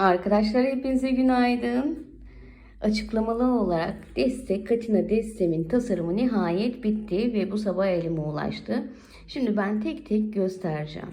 Arkadaşlar hepinize günaydın. Açıklamalı olarak destek Katina destemin tasarımı nihayet bitti ve bu sabah elime ulaştı. Şimdi ben tek tek göstereceğim.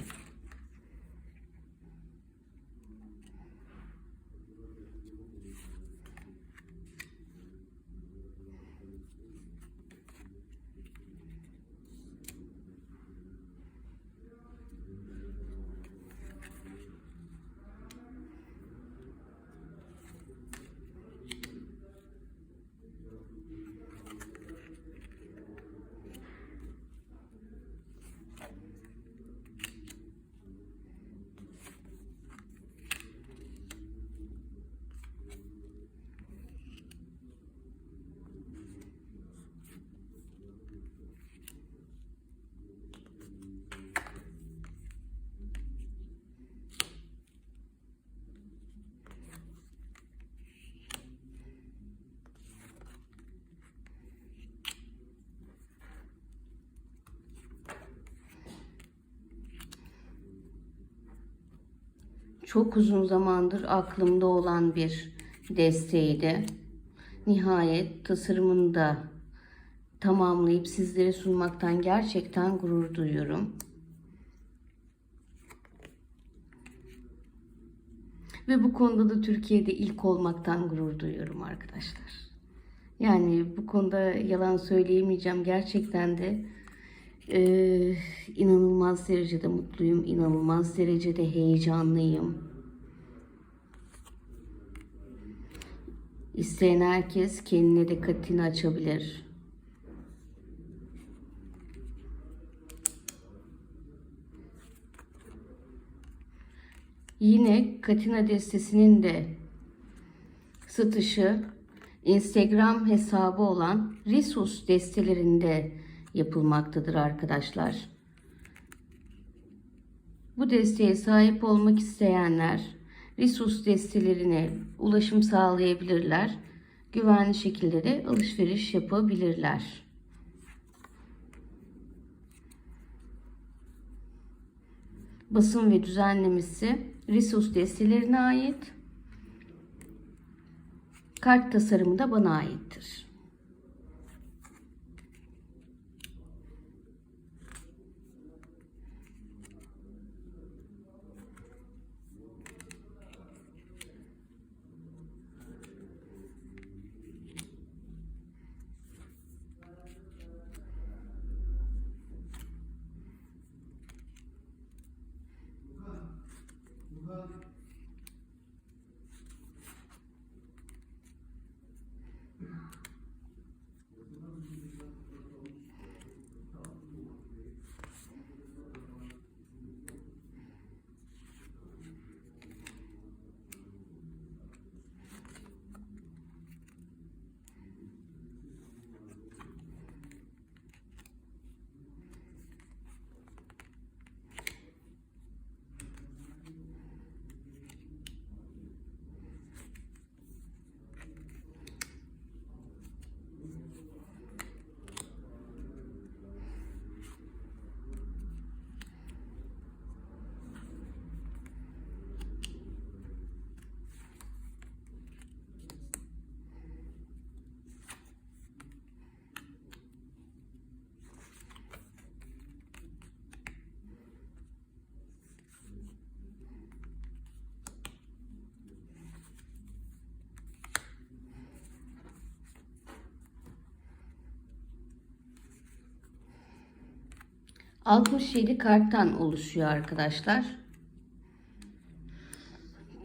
Çok uzun zamandır aklımda olan bir desteğiydi. Nihayet tasarımını da tamamlayıp sizlere sunmaktan gerçekten gurur duyuyorum. Ve bu konuda da Türkiye'de ilk olmaktan gurur duyuyorum arkadaşlar. Yani bu konuda yalan söyleyemeyeceğim. Gerçekten de ee, inanılmaz derecede mutluyum, inanılmaz derecede heyecanlıyım. İsteyen herkes kendine de katini açabilir. Yine Katina destesinin de satışı Instagram hesabı olan Risus destelerinde yapılmaktadır arkadaşlar. Bu desteğe sahip olmak isteyenler Risus destelerine ulaşım sağlayabilirler. Güvenli şekilde de alışveriş yapabilirler. Basın ve düzenlemesi Risus destelerine ait. Kart tasarımı da bana aittir. ...67 karttan oluşuyor arkadaşlar.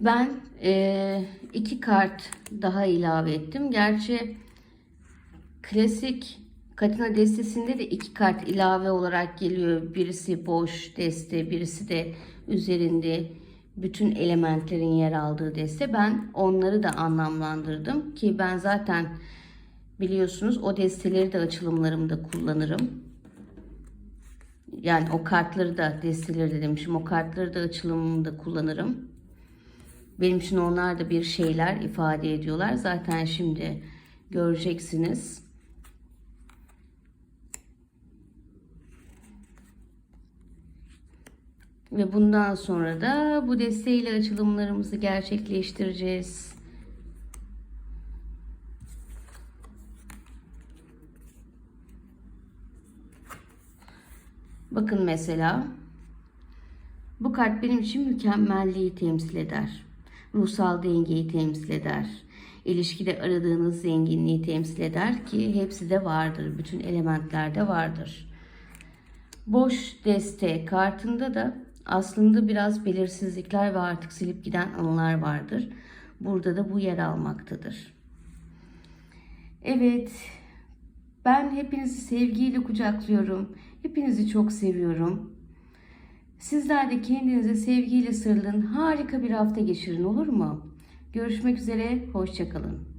Ben e, iki kart daha ilave ettim. Gerçi klasik Katina destesinde de iki kart ilave olarak geliyor. Birisi boş deste, birisi de üzerinde bütün elementlerin yer aldığı deste. Ben onları da anlamlandırdım ki ben zaten biliyorsunuz o desteleri de açılımlarımda kullanırım. Yani o kartları da desteleri de demişim. O kartları da açılımımda kullanırım. Benim için onlar da bir şeyler ifade ediyorlar. Zaten şimdi göreceksiniz. Ve bundan sonra da bu desteğiyle açılımlarımızı gerçekleştireceğiz. Bakın mesela bu kart benim için mükemmelliği temsil eder. Ruhsal dengeyi temsil eder. İlişkide aradığınız zenginliği temsil eder ki hepsi de vardır. Bütün elementlerde vardır. Boş deste kartında da aslında biraz belirsizlikler ve artık silip giden anılar vardır. Burada da bu yer almaktadır. Evet, ben hepinizi sevgiyle kucaklıyorum. Hepinizi çok seviyorum. Sizler de kendinize sevgiyle sarılın. Harika bir hafta geçirin olur mu? Görüşmek üzere, hoşçakalın.